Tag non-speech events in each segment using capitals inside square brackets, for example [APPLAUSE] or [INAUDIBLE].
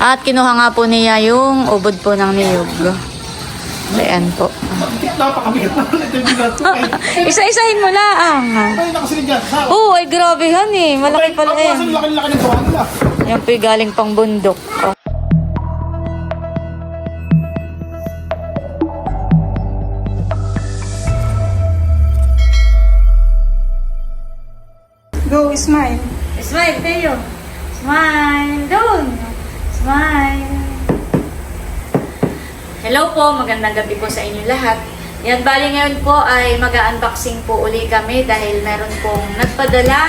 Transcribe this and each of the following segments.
At kinuha nga po niya yung ubod po ng niyog. Ayan po. Napakabigat na ulit yung bigat. Ay, Isa-isahin mo lang. ay, nakasilig yan. Sa, Oo, ay grabe han eh. Malaki pala Ang yan. laki-laki ng tuwan nila. Yan po yung galing pang bundok. Oh. Go, smile. Smile, Teo. Smile. Doon. Smile. Hello po, magandang gabi po sa inyo lahat. Yan, bali ngayon po ay mag-unboxing po uli kami dahil meron pong nagpadala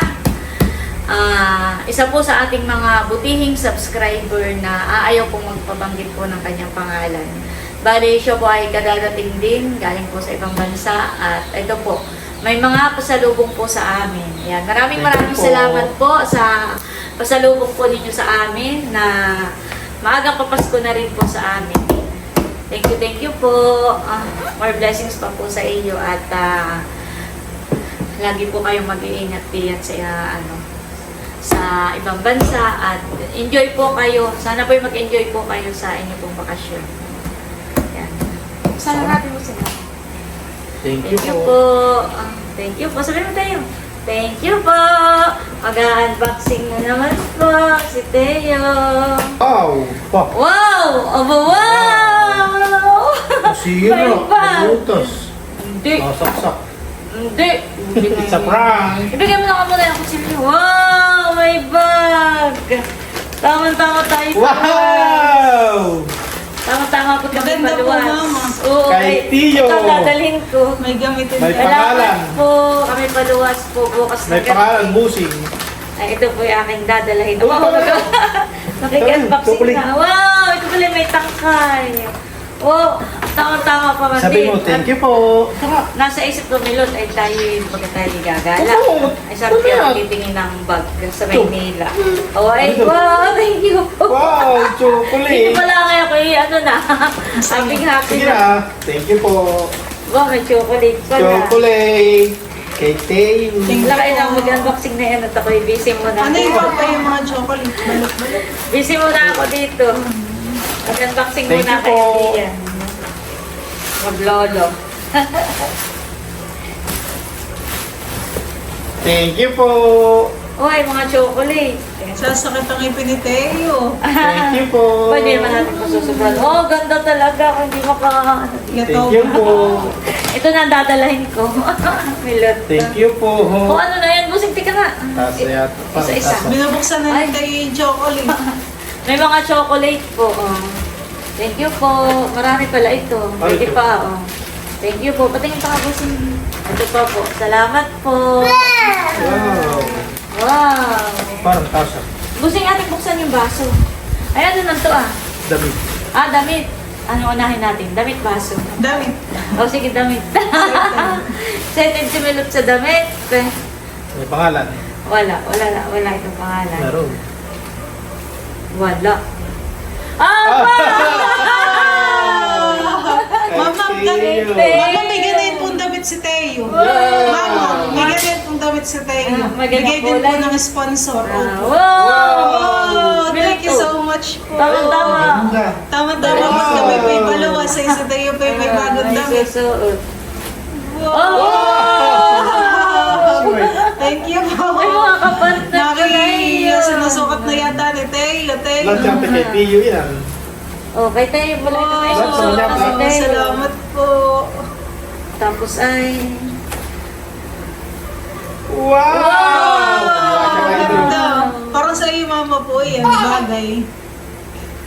ah, isa po sa ating mga butihing subscriber na aayaw pong magpabanggit po ng kanyang pangalan. Bali, siya po ay kadadating din, galing po sa ibang bansa at ito po, may mga pasalubong po sa amin. Yan, maraming maraming po. salamat po sa pasalubong po ninyo sa amin na maagang papasko na rin po sa amin. Thank you, thank you po. Ah, more blessings pa po sa iyo at ah, lagi po kayong mag-iingat diyan sa ah, ano sa ibang bansa at enjoy po kayo. Sana po mag-enjoy po kayo sa inyo pong bakasyon. Yan. Sana natin mo sila. Thank Thank you po. Ah, thank you po. Sabihin mo tayo. Thank you po. Mag-unboxing na naman po si Teo. Wow! Pa! Wow! Aba, wow! May bag. Mabutas! Hindi. Masaksak! Hindi. Hindi It's a prank! Ibigay mo na ka muna yung kutsilyo. Wow! May bag! Tama-tama tayo sa Wow! Tama-tama po kami Maganda po, paluwas. Mama. Oo, Kay ay- Tio. Ito dadalhin ko. May gamitin May ka. pangalan. Salamat po. Kami paluwas po bukas May gabi. pangalan, busing. Ay, ito po yung aking dadalhin. Wow! [LAUGHS] Nakik-unboxing Tuloy. na. Wow! Ito pala may tangkay. Wow! Tama-tama pa man Sabi mo, thank you po. Tara. Nasa isip ko, Milot, ay tayo yung pagka tayo gagala. Oo, Ay sabi ko, yan? titingin ng bag sa Maynila. Oh, ay, Ano to? wow! Thank you po. Wow! Hindi Chocolate! pala ngayon ko eh, ano na. Happy happy Sige na. na. Thank you po. Wow, may chocolate pala. Chocolate! Kay Tayo. Laki na mag-unboxing na yan at ako'y busy muna. Ano yung yung mga chocolate? Balot-balot. Busy muna ako dito. Mag-unboxing Thank muna you kayo po. diyan. Maglolo. [LAUGHS] Thank you po. Uy, mga chocolate. Sasakit ang ipin ni Teo. Thank you po. [LAUGHS] Pwede naman natin pasusubran. Oh, ganda talaga. Kung hindi maka... Ito. Thank you po. Ito na ang dadalahin ko. [LAUGHS] Milot. Thank you po. Kung ano na yan, busing tika na. Yata. Isa-isa. Binubuksan na Teo yung chocolate. May mga chocolate po. Oh. Thank you po. Marami pala ito. Pwede ito. pa. Oh. Thank you po. Patingin pa ka busing. Ito pa po. Salamat po. Wow. Wow. Parang tasa. Busing ating buksan yung baso. Ay, ano na to ah? Damit. Ah, damit. Ano unahin natin? Damit baso. Damit. O sige, damit. Excited si Milot sa damit. May pangalan. Wala, wala, wala itong pangalan. Meron. Wala. Ah! Mama, ganit. you. Mama, may ganit pong damit si Teo. Mama, may ganit pong damit si Teo. Ah, maganda Bigay din po kulay. ng sponsor. Ah, Opo. wow! Oh, thank you so much po. Tama-tama. Ganda. Tama-tama Wow. mas kami pa yung balawa sa isa tayo yung may bagong damit. susuot. Wow! Wait. Ay, mga kapantay ko na Naki, yun. sinusukat na yata ni. Teo. Lahat yan kay Pio yan. Oh, kay tayo pala ito may Salamat, susuot na si salamat. Tayo. Salamat po. Tapos ay... Wow! Ganda. Parang sa iyo, mama po, yan. Bagay.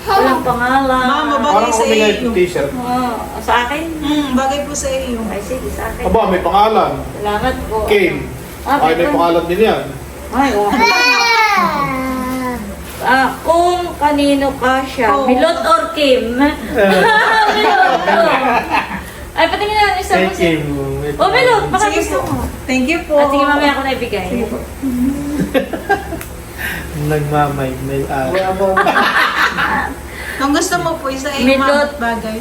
Walang pangalan. Mama, bagay Parang sa kumingay iyo. t-shirt. Oh, sa akin? Hmm, bagay po sa iyo. Ay, sige, sa akin. Aba, may pangalan. Salamat po. Kane. Ah, Ay, may pangalan din yan. Ay, oh. Ah, kung kanino ka siya, Oo. Milot or Kim? [LAUGHS] Milot ko. Ay, patingin na isa mo Thank si... you. Oh, Milot, baka Sige gusto po. mo. Thank you po. Ah, sige, mamaya ako na ibigay. [LAUGHS] Nagmamay. May ah. Kung gusto mo po, isa Milot. mama, bagay.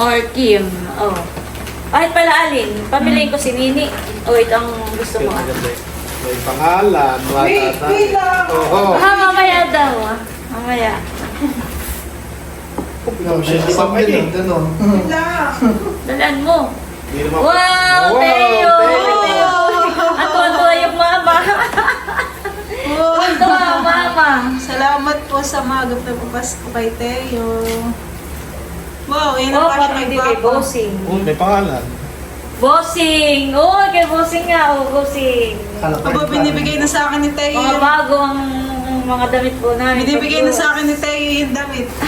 Or Kim. Oh. Kahit pala alin, pamiliin ko si Nini. O, ito ang gusto mo. ah. May pangalan. Wait, Wala wait lang. Oo. Ah, mamaya daw ah. Mamaya. Ikaw siya, di ba pwede? Wala. Dalaan mo. Hindi naman- Wow, Wow, Teo! Teo! Ang tuwa yung mama. Oh. Ang tuwa mama. Salamat po sa magap na papasko kay Teo. Wow, yan Oh, ang passion parang kay kay Papa. Bossing. Oh, may pangalan. Bossing! Oo, kay Bossing nga. Oh, Bossing. Aba, binibigay na sa akin ni Teo Mga bago ang mga damit po namin. Binibigay na sa akin ni Teo yung damit. [LAUGHS]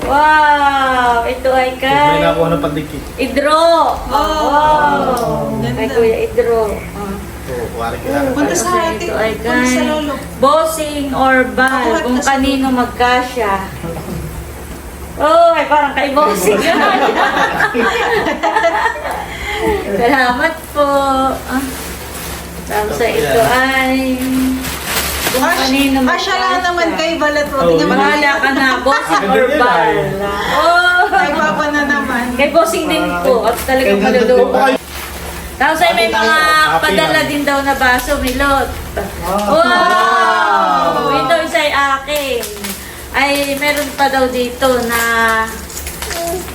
Wow! Ito ay May kay nakuha ng pandikit. Idro! Wow! Kay Ganda. Kuya Idro. Oo, kuwari ka. Punta sa atin. Punta sa kay lolo. Bossing or Bal, kung kanino magkasya. Oh, ay parang kay Bossing yun. [LAUGHS] Salamat po. Ah. Tapos sa ito ay kung kanino Asya lang naman kay Balat. Oh, Huwag niya Bahala ka na, [LAUGHS] Bossing or nila, Oh, Kay Papa na naman. kay Bossing din po at talagang maluluwa. Tapos ay may mga padala din daw na baso, Milot. Wow! Ay, meron pa daw dito na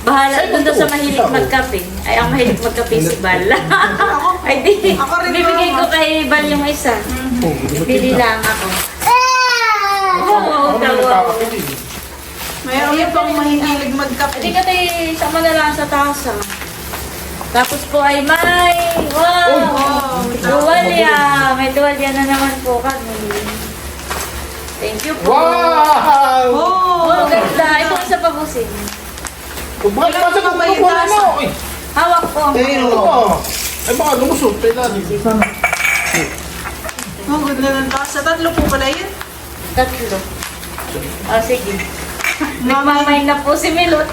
bahala kung daw sa mahilig magkape. Ay, ang mahilig magkape si Bal. [LAUGHS] [LAUGHS] ay, di. Ako rin, Bibigay ko kay Bal yung isa. Oh, kita. lang ako. Oo, nagkakapili. Mayroon yung pang mahihilig magkape. Hindi ka tayo, sama na lang sa tasa. Tapos po ay may, wow! Wow! Tuwalya! May tuwalya na naman po kami. Thank you po. Wow! Oh! Oh, ganda. Ito isa pa busin. Kung bakit sa ba yung kukuha tasa? mo? Eh, Hawak po. Oo. Ay baka lumusot. Kailan? Oh, ganda ng tasa. Tatlo po pala yun. Tatlo. Oh, sige. [LAUGHS] Nagmamay na po si Milot.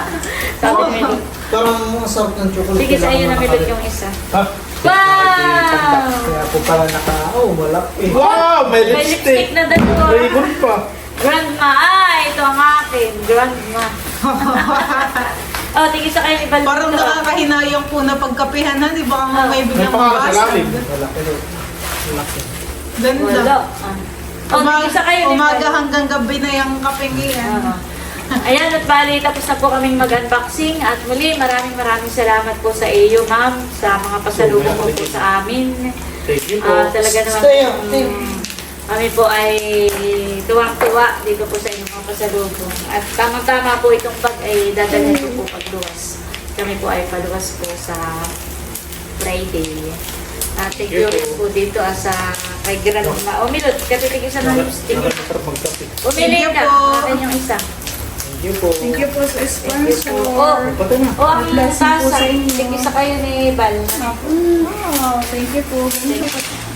[LAUGHS] Sabi ni Milot. Parang masarap ng chocolate. Sige, sa iyo na Kailangan Milot yung isa. Ha? Wow! Kaya po pala naka, oh, wala eh. Wow! May May lipstick lipstick. na dalawa. Ribbon pa. Grandma. Ah, ito ang akin. Grandma. [LAUGHS] oh, tingin sa kayo ni Balbito. Parang nakakahinayang po na pagkapihan na, di ba? Ang Ah. may bigyan pangalan sa lalim. Wala. Ganda. Ah. Oh, tingin sa kayo umaga hanggang gabi na yung kapeng yan. Ayan, at bali, tapos na po kaming mag-unboxing. At muli, maraming maraming salamat po sa iyo, ma'am, sa mga pasalubong mo po sa amin. Thank you po. Ah, talaga naman Stay po, up, stay. kami po ay tuwang-tuwa dito po sa inyong mga pasalubong. At tamang-tama po itong bag ay dadalhin ko po pagluwas. Kami po ay paluwas po sa Friday. At thank you rin po dito ah, sa kay Grandma. O, Milot, katitigil sa mga lipstick. Ka. po. Akin yung isa. Thank you po. Thank you po sa sponsor. Oh, Pati na. oh ang Blessing po tasa. sa inyo. Tingin sa kayo ni Bal. Oh, thank you po.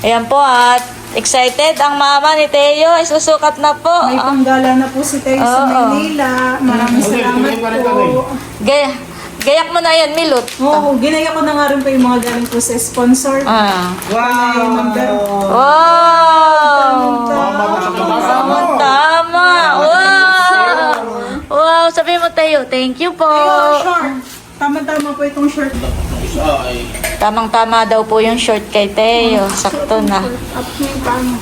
Ayan po at excited ang mama ni Teo. Ay susukat na po. May panggala na po si Teo sa Oo. Maynila. Maraming Okay, salamat tuloy pa rin kami. po. Gaya, gayak mo na yan, Milot. Oo, ginaya ko na nga rin po yung mga galing po sa sponsor. Ah. Wow! Wow! Thank you po. Teo, short. Tama-tama po itong short. Ay. Tamang-tama daw po yung short kay Teo. Sakto na. Up yung.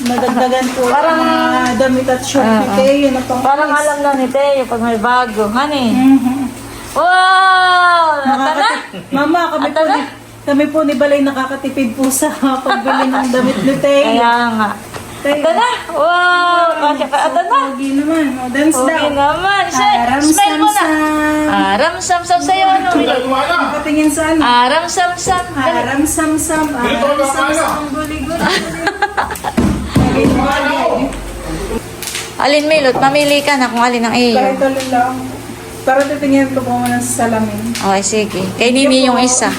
Madagdagan po Parang- ang mga damit at short ni Ah, ah. Teo na pang Parang alam na ni Teo pag may bago. Honey. Mhm. Wow! Ata na? Nakakati- Mama, kami Ata po, na? ni, kami po ni Balay nakakatipid po sa [LAUGHS] pagbili ng damit ni Teo. Kaya nga. Ata na? Wow! Kasi ka, ata na? Pogi naman. O, dance daw. naman. Say, Aram na. sam Aram sam sam sa'yo. Ano? Patingin sa ano? Aram sam sam. Aram sam sam. Aram sam sam. Guli-guli. Alin Milot, mamili ka na kung alin ang iyo. Kahit alin lang. Para titingin ko po muna sa salamin. Okay, sige. Kay Nini yung isa.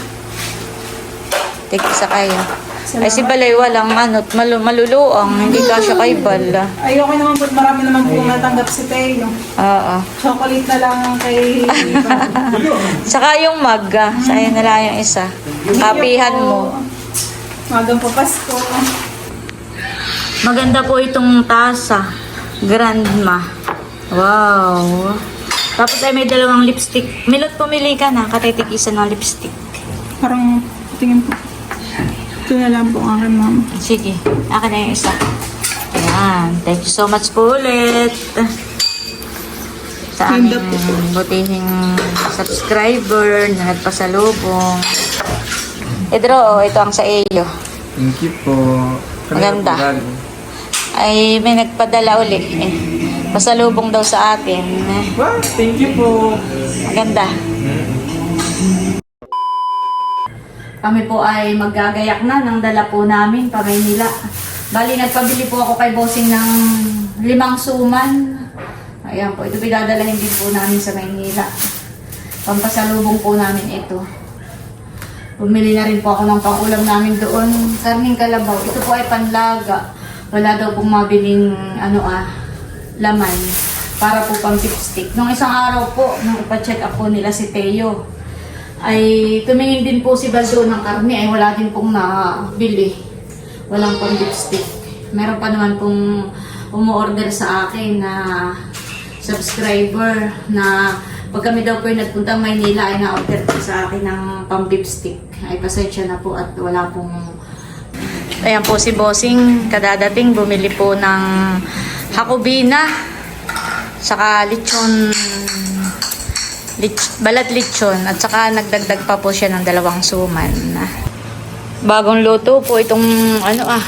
Tig isa kayo. Ay si Balay walang ano, malu maluluang. Hindi kasya kay Bal. Ay, okay naman po. Marami naman po natanggap si Teo. Oo. Chocolate na lang ang kay [LAUGHS] Saka yung mag, ah. Na lang yung isa. Kapihan mo. Magang po Pasko. Maganda po itong tasa. Grandma. Wow. Tapos ay may dalawang lipstick. Milot, pumili ka na. Katitig isa ng lipstick. Parang tingin po. Ito na lang po ang akin, ma'am. Sige. Akin na yung isa. Yan. Thank you so much po ulit. Sa aming butihing subscriber na nagpasalubong. Pedro, oh, ito ang sa iyo. Thank you po. Maganda. Ay, may nagpadala uli. Eh, pasalubong daw sa atin. Eh, Wow, thank you po. Maganda. Kami po ay maggagayak na ng dala po namin pa Maynila. Bali, nagpabili po ako kay Bossing ng limang suman. Ayan po, ito pinadalahin din po namin sa Maynila. Pampasalubong po namin ito. Bumili na rin po ako ng pangulam namin doon. Karning kalabaw. Ito po ay panlaga. Wala daw pong mabiling ano ah, laman para po pang stick. Nung isang araw po, nung ipa-check up po nila si Teo, ay tumingin din po si Bazo ng karne ay wala din pong nabili. Walang pang stick. Meron pa naman pong umu-order sa akin na subscriber na pag kami daw po yung nagpunta Maynila ay na-order po sa akin ng pang stick. Ay pasensya na po at wala pong Ayan po si Bossing, kadadating bumili po ng hakubina, saka lechon, lich, balat lechon, at saka nagdagdag pa po siya ng dalawang suman. Bagong luto po itong ano ah,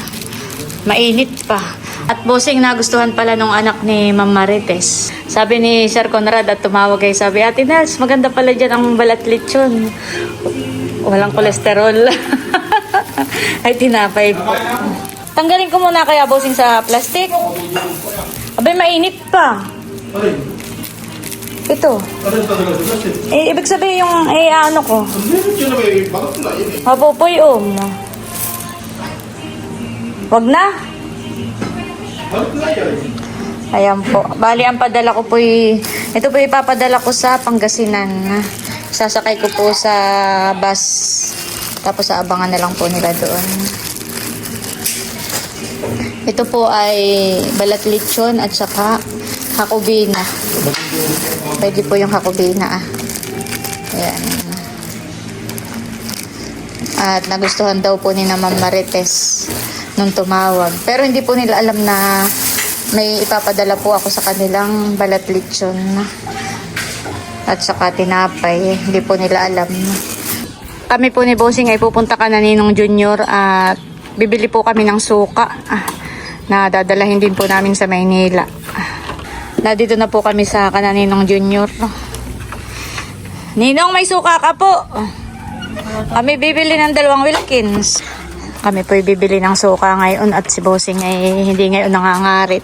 mainit pa. At Bossing, nagustuhan pala nung anak ni Ma'am Marites. Sabi ni Sir Conrad at tumawag kay sabi, Ate Nels, maganda pala dyan ang balat lechon. Walang kolesterol. [LAUGHS] Ay, tinapay. Tanggalin ko muna kaya bossing sa plastic. Abay, mainit pa. Ito. Eh, ibig sabihin yung, eh, ano ko. Mapupoy, um. Wag na. Ayan po. Bali, ang padala ko po ito po ipapadala ko sa Pangasinan. Sasakay ko po sa bus. Tapos abangan na lang po nila doon. Ito po ay balat lechon at saka hakubina. Pwede po yung hakubina ah. Ayan. At nagustuhan daw po ni na Marites nung tumawag. Pero hindi po nila alam na may ipapadala po ako sa kanilang balat lechon at saka tinapay. Hindi po nila alam. Kami po ni Bossing ay pupunta ka na Ninong Junior at bibili po kami ng suka ah, na dadalahin din po namin sa Maynila. Dito na po kami sa Kananinong Junior. Ninong, may suka ka po. Kami bibili ng dalawang Wilkins. Kami po bibili ng suka ngayon at si Bossing ay hindi ngayon nangangarit.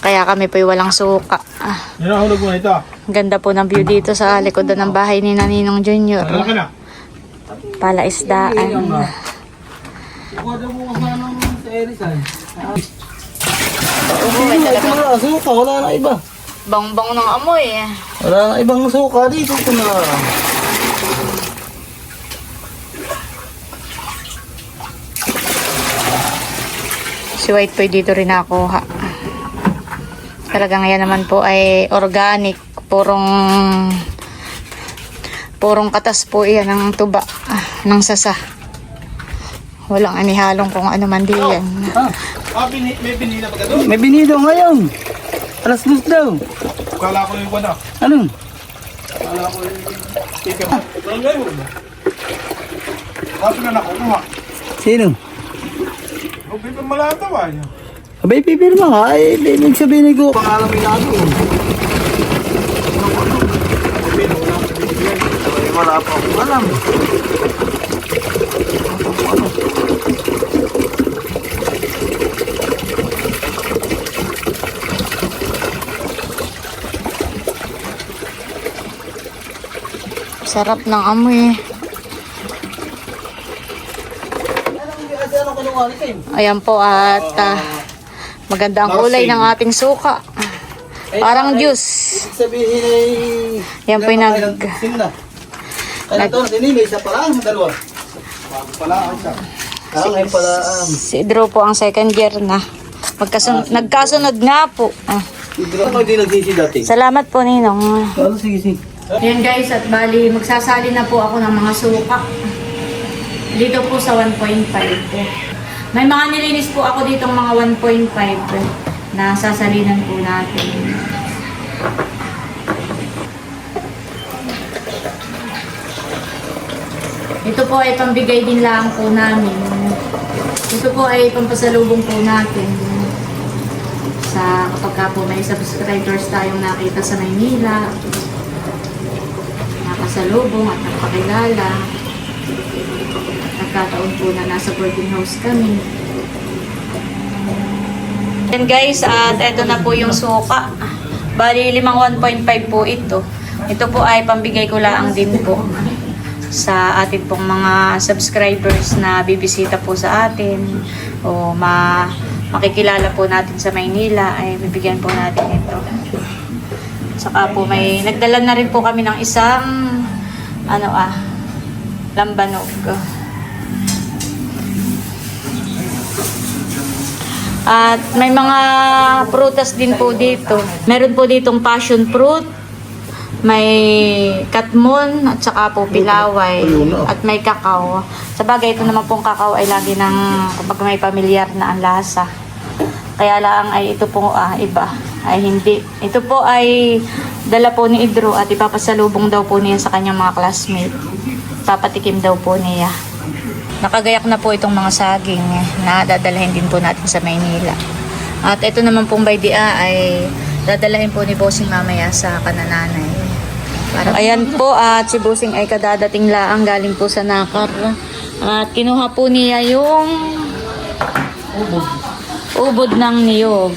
Kaya kami po walang suka. Ah, Yan ang hulog mo ito. ganda po ng view dito sa likodan ng bahay ni Naninong Junior. Na. Palaisdaan. Oo, may talaga. Wala, suka. Wala na iba. Bang-bang ng amoy. eh. Wala na ibang suka dito. Ito na. Si White Boy dito rin nakuha. Talagang yan naman po ay organic. Purong purong katas po yan ng tuba ah, ng sasa. Walang anihalong kung ano man diyan. Ah, bini, may binila pa ka doon? May binido ngayon. Alas dos daw. Kala ko yung wala. Ano? Kala ko yung tika. Saan ngayon? Kaso na nakukuha. Sino? Huwag dito malatawa niya. Abay, pipirma nga. Eh, ibig sabihin ko. Pangalan mo na doon. Wala pa akong alam. Sarap ng amoy. Ano Ayan po at ah, maganda ang kulay ng ating suka. Parang juice. Sabihin ay... Yan po yung nag... Na? Kaya ito, dinili, isa pa lang, dalawa. Pala ako siya. Ah, ngayon pala, Si Drew po ang second year na. Magkasun nagkasunod nga po. Ah. Hindi nagsisi dati? Salamat po, Ninong. Ano, sige, sige. Yan guys, at bali, magsasali na po ako ng mga suka. Dito po sa 1.5 po. May mga nilinis po ako dito mga 1.5 na sasalinan po natin. Ito po ay pambigay din lang po namin. Ito po ay pampasalubong po natin sa kapag ka po may subscribers tayong nakita sa Maynila, nakasalubong at nagpakilala. Nagkataon po na nasa boarding house kami. Yan guys, at eto na po yung suka. Bali, limang 1.5 po ito. Ito po ay pambigay ko lang din po sa atin pong mga subscribers na bibisita po sa atin o ma makikilala po natin sa Maynila ay bibigyan po natin ito. Saka po may nagdala na rin po kami ng isang ano ah lambanog. At may mga prutas din po dito. Meron po ditong passion fruit, may katmon at saka po pilaway at may kakao. Sa bagay, ito naman pong kakao ay lagi ng kapag may pamilyar na ang lasa. Kaya lang ay ito po ah, iba. Ay hindi. Ito po ay dala po ni Idro at ipapasalubong daw po niya sa kanyang mga classmate. Papatikim daw po niya. Nakagayak na po itong mga saging na dadalhin din po natin sa Maynila. At ito naman pong ah, ay dadalhin po ni Bossing mamaya sa kanananay. Para, ayan po at si Bossing ay kadadating laang galing po sa Nakar. At kinuha po niya yung ubod ng niyog.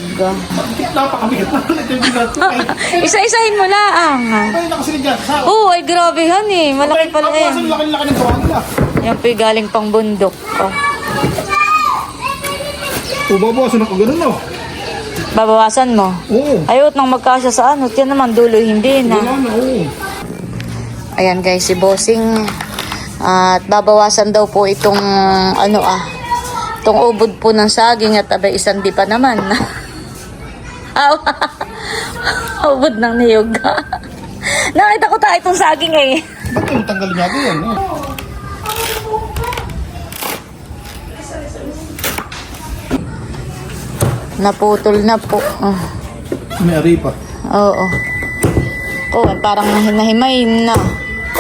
Napakabigat na. [LAUGHS] Ito yung bigat Isa-isahin mo laang. ay, nakasilid dyan. Sa Oo, ay grabe han eh. Malaki pala eh. Ang laki-laki ng tuwan nila. Yan po galing pang bundok. Oh. Ubabawasan ako ganun, no? Babawasan mo. Oo. Ayot nang magkasya sa ano. Yan naman dulo hindi na. Wala na, oo. Ayan guys, si Bossing. At babawasan daw po itong ano ah. Itong ubod po ng saging at abay isang di pa naman. [LAUGHS] [LAUGHS] Ubod ng niyog. [LAUGHS] Nakita ko tayo itong saging eh. Ba't yung tanggalin niya yan, eh? Naputol na po. Oh. May aripa. Oo. Oh, parang nahinahimay na.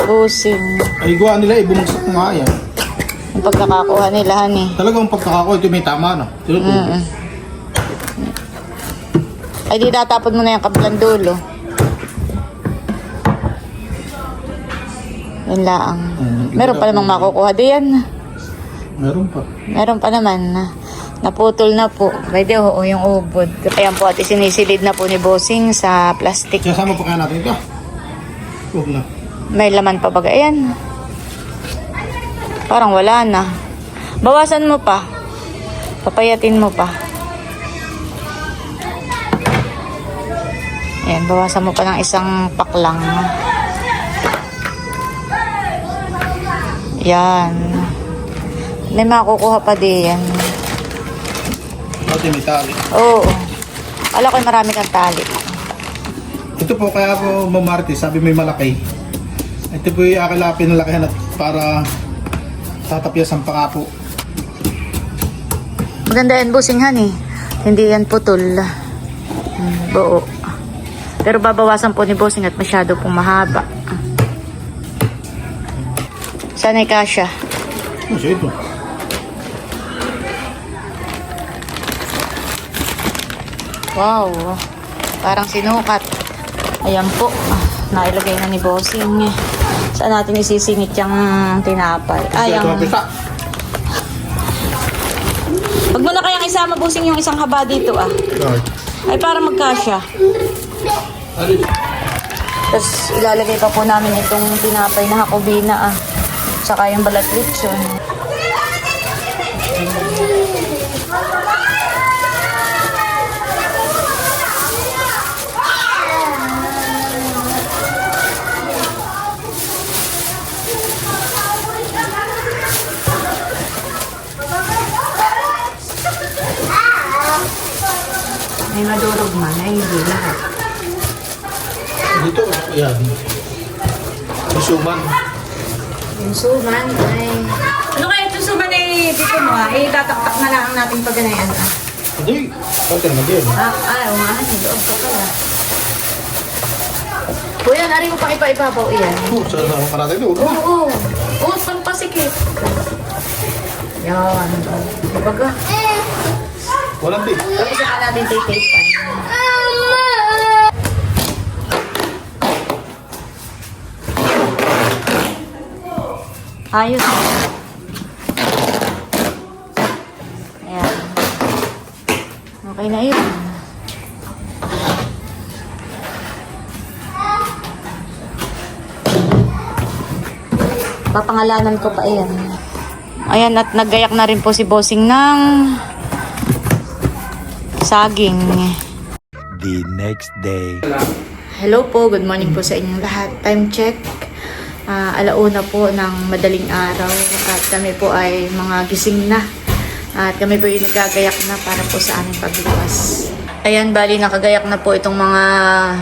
Bossing. Ay, gawa nila, ibumagsak nga yan. Yung pagkakakuha nila, hani. Talagang pagkakako, ito may tama, no? Tinutubos. Mm-mm. Ay, di tatapon mo na yung kabilang dulo. Yun lang. Mm, Meron pa namang makukuha diyan. Meron pa. Meron pa naman. Naputol na po. Pwede, oo, yung ubod. Ayan po, at sinisilid na po ni Bossing sa plastic. Sasama pa kaya natin ito. Huwag na. May laman pa baga. Ayan. Parang wala na. Bawasan mo pa. Papayatin mo pa. Ayan, bawasan mo pa ng isang paklang. Yan. May makukuha pa din yan. Pati may tali. Oo. Alam ko marami kang tali. Ito po kaya po mamarti, sabi may malaki. Ito po yung akala pinalakihan at para tatapyasan pa nga po. Maganda yan, businghan eh. Hindi yan putol. Hmm, buo. Pero babawasan po ni bossing at masyado pong mahaba. Sanay kasya. Oh, siya ito. Wow. Parang sinukat. Ayan po. Ah, nailagay na ni bossing. Saan natin isisingit yung tinapay? Ay, pisa. Huwag mo na kayang isama bossing yung isang haba dito ah. Ay, para magkasya. Tapos ilalagay pa po namin itong tinapay na hakobina ah. Tsaka yung balat lechon. May madurog man, ay hindi lahat. Dito, yan. Isuman. Yung suman ay... Ano kaya ito suman eh? dito mo ah, eh, tataktak na lang natin pag ganayan ah. Hindi. Okay yun. Ah, ay, umahan yung loob ka pala. Kuya, nari mo pa ipa-ibabaw iyan. Oh, saan na ka natin doon? Oo, oo. Oo, pampasikip. Yan. Baga. Walang di. Tapos saka natin take-take pa. Ayos. Ayan. Okay na yun. Papangalanan ko pa yan. Ayan, at naggayak na rin po si Bossing ng saging. The next day. Hello po, good morning po sa inyong lahat. Time check. Ah, alauna po ng madaling araw at kami po ay mga gising na. At kami po yung nagkagayak na para po sa aming pagbukas. Ayan, bali nakagayak na po itong mga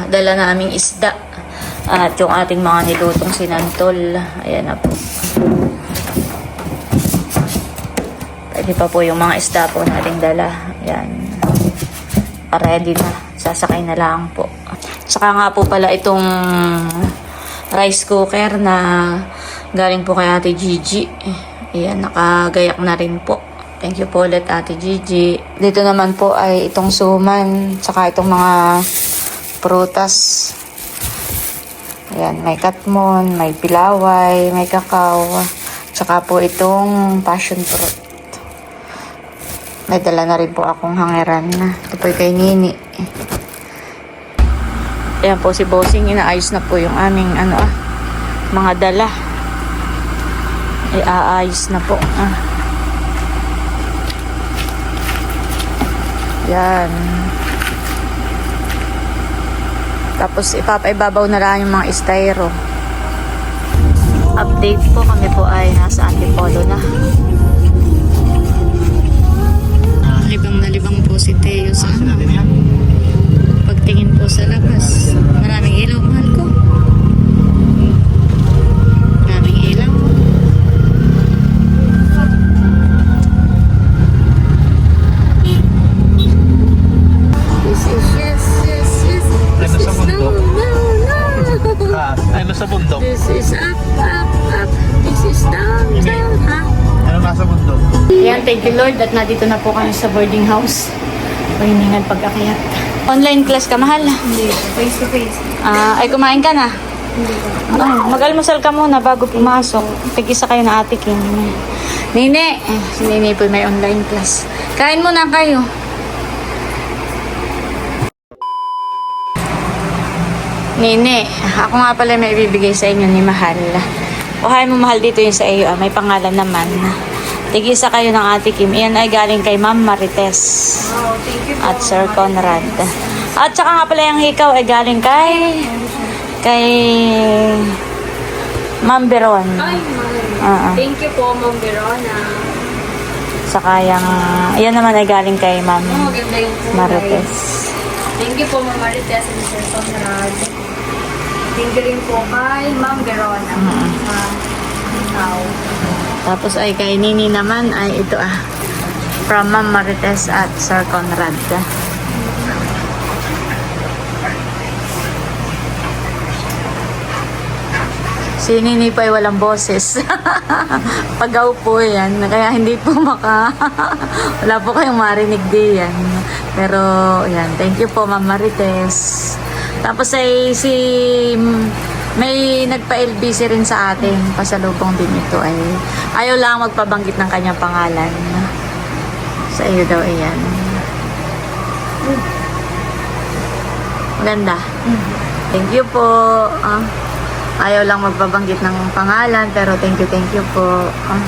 dala naming isda. At yung ating mga nilutong sinantol. Ayan na po. Pwede pa po yung mga isda po nating dala. Ayan. Ready na. Sasakay na lang po. Saka nga po pala itong rice cooker na galing po kay Ate Gigi. Ayan, nakagayak na rin po. Thank you po ulit Ate Gigi. Dito naman po ay itong suman, saka itong mga prutas. Ayan, may katmon, may pilaway, may kakao, saka po itong passion fruit. May dala na rin po akong hangeran na. Ito po kay Nini. Ayan po si Bossing, inaayos na po yung aming ano ah, mga dala. Iaayos na po. Ah. Yan. Tapos ipapaibabaw na lang yung mga styro. Update po kami po ay nasa Antipolo na. Thank you Lord at nandito na po kami sa boarding house. Pahiningan pag-akyat. Online class ka, mahal? Hindi, face to face. Ah, ay kumain ka na? Hindi. Ah, mag-almusal ka muna bago pumasok. Tigisa kayo na ate Kim. Nine, eh, si Nene po may online class. Kain muna kayo. Nene, ako nga pala may ibibigay sa inyo ni Mahal. Buhay mo mahal dito yung sa iyo. ah, May pangalan naman. Tigisa kayo ng ate Kim. Iyan ay galing kay Ma'am Marites Wow, thank you at Sir Conrad. At saka nga pala yung hikaw ay galing kay kay Ma'am Beron. Ay, man. Ah, ah. Thank you po, Ma'am Verona. Saka yung, yan naman ay galing kay Ma'am Oh, maganda yung kulay. Marites. Thank you po, Ma'am Marites and Sir Conrad. Thank you rin po kay Ma'am Verona. Ah, ikaw. Tapos ay kay Nini naman ay ito ah. From Ma'am Marites at Sir Conrad. Si Nini po ay walang boses. [LAUGHS] Pagaw po yan. Kaya hindi po maka... [LAUGHS] Wala po kayong marinig di yan. Pero, yan. Thank you po, Ma'am Marites. Tapos ay si... May nagpa-LBC rin sa atin. Pasalubong din ito ay... Ayaw lang magpabanggit ng kanyang pangalan. Sa iyo daw iyan. Maganda. Thank you po. Ah, ayaw lang magbabanggit ng pangalan, pero thank you, thank you po. Ah,